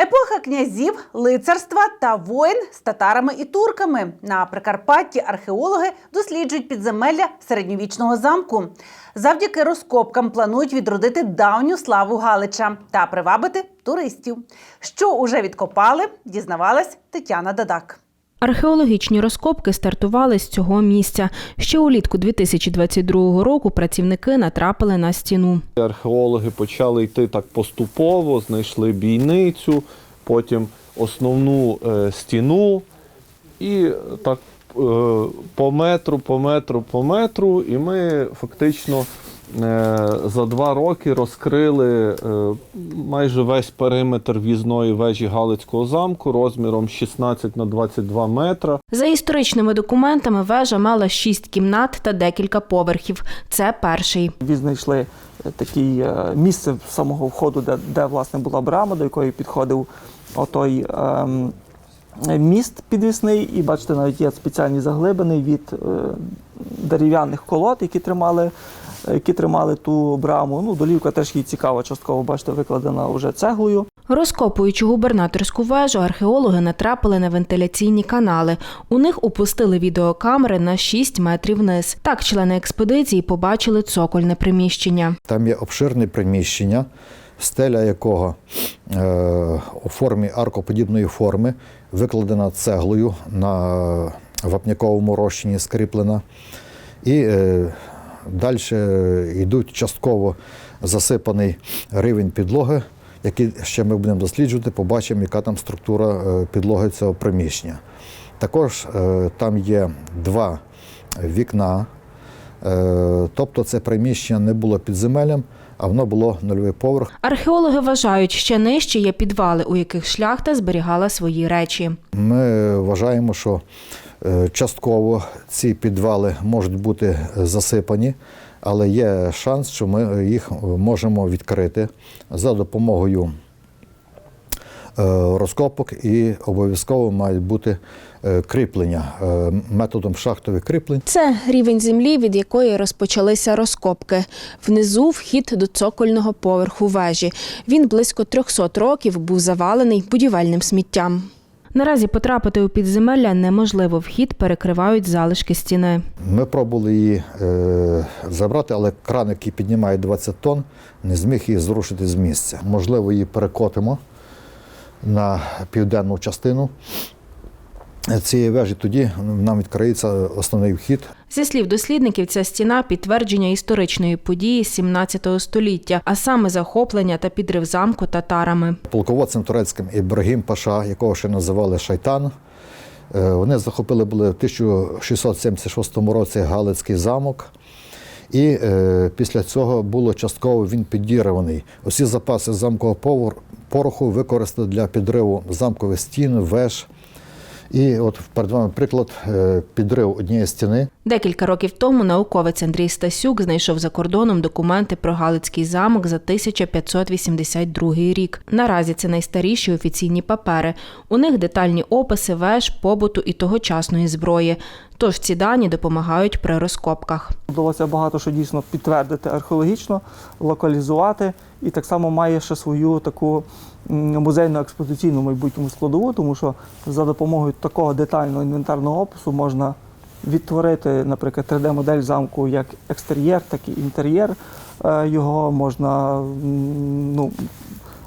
Епоха князів, лицарства та воїн з татарами і турками. На Прикарпатті археологи досліджують підземелля середньовічного замку. Завдяки розкопкам планують відродити давню славу Галича та привабити туристів. Що уже відкопали, дізнавалась Тетяна Дадак. Археологічні розкопки стартували з цього місця. Ще улітку 2022 року працівники натрапили на стіну. Археологи почали йти так поступово, знайшли бійницю, потім основну е, стіну, і так е, по метру, по метру, по метру. І ми фактично за два роки розкрили е, майже весь периметр в'їзної вежі Галицького замку розміром 16 на 22 метра. За історичними документами вежа мала шість кімнат та декілька поверхів. Це перший. Відзнайшли таке місце самого входу, де, де власне була брама, до якої підходив отой ем, міст підвісний. І бачите, навіть є спеціальні заглибини від е, дерев'яних колод, які тримали, які тримали ту браму. Ну, долівка теж їй цікава, частково, бачите, викладена вже цеглою. Розкопуючи губернаторську вежу, археологи натрапили на вентиляційні канали. У них опустили відеокамери на 6 метрів вниз. Так члени експедиції побачили цокольне приміщення. Там є обширне приміщення, стеля якого е, у формі аркоподібної форми, викладена цеглою на вапняковому розчині скріплена. І е, далі йдуть частково засипаний рівень підлоги, який ще ми будемо досліджувати, побачимо, яка там структура е, підлоги цього приміщення. Також е, там є два вікна, Е, Тобто це приміщення не було підземеллям, а воно було нульовий поверх. Археологи вважають, ще нижче є підвали, у яких шляхта зберігала свої речі. Ми вважаємо, що е, частково ці підвали можуть бути засипані, але є шанс, що ми їх можемо відкрити за допомогою е, розкопок і обов'язково мають бути е, кріплення е, методом шахтових кріплень. Це рівень землі, від якої розпочалися розкопки. Внизу вхід до цокольного поверху вежі. Він близько 300 років був завалений будівельним сміттям. Наразі потрапити у підземелля неможливо. Вхід перекривають залишки стіни. Ми пробували її е, забрати, але кран, який піднімає 20 тонн, не зміг її зрушити з місця. Можливо, її перекотимо на південну частину цієї вежі. Тоді нам відкриється основний вхід. Зі слів дослідників, ця стіна підтвердження історичної події 17 століття, а саме захоплення та підрив замку татарами. Полководцем турецьким Ібрагім Паша, якого ще називали Шайтан. е, Вони захопили були в 1676 році Галицький замок. І е, після цього було частково він підірваний. Усі запаси замкового пороху використали для підриву замкових стін, веж. І от перед вами приклад е, підрив однієї стіни. Декілька років тому науковець Андрій Стасюк знайшов за кордоном документи про Галицький замок за 1582 рік. Наразі це найстаріші офіційні папери. У них детальні описи веж, побуту і тогочасної зброї. Тож ці дані допомагають при розкопках. Вдалося багато що дійсно підтвердити археологічно, локалізувати, і так само має ще свою таку музейну експозиційну майбутньому складову, тому що за допомогою такого детального інвентарного опису можна відтворити, наприклад, 3D-модель замку як екстер'єр, так і інтер'єр. Е, Його можна, ну,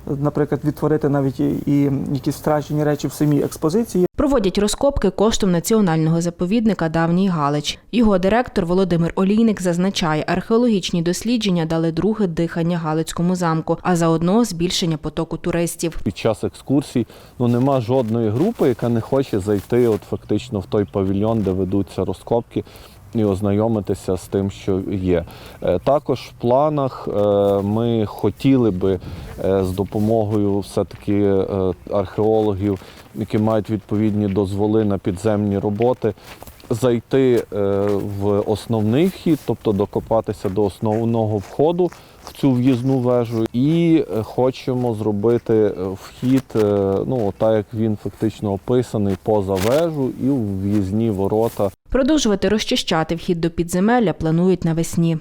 наприклад, відтворити навіть і, і якісь втрачені речі в самій експозиції. Проводять розкопки коштом національного заповідника Давній Галич. Його директор Володимир Олійник зазначає, археологічні дослідження дали друге дихання Галицькому замку, а заодно збільшення потоку туристів. Під час екскурсій ну нема жодної групи, яка не хоче зайти от фактично в той павільйон, де ведуться розкопки. І ознайомитися з тим, що є. Е, Також в планах е, ми хотіли би е, з допомогою все-таки археологів, які мають відповідні дозволи на підземні роботи, зайти в основний вхід, тобто докопатися до основного входу в цю в'їзну вежу, і хочемо зробити вхід, ну так як він фактично описаний поза вежу і в в'їзні ворота Продовжувати розчищати вхід до підземелля планують навесні.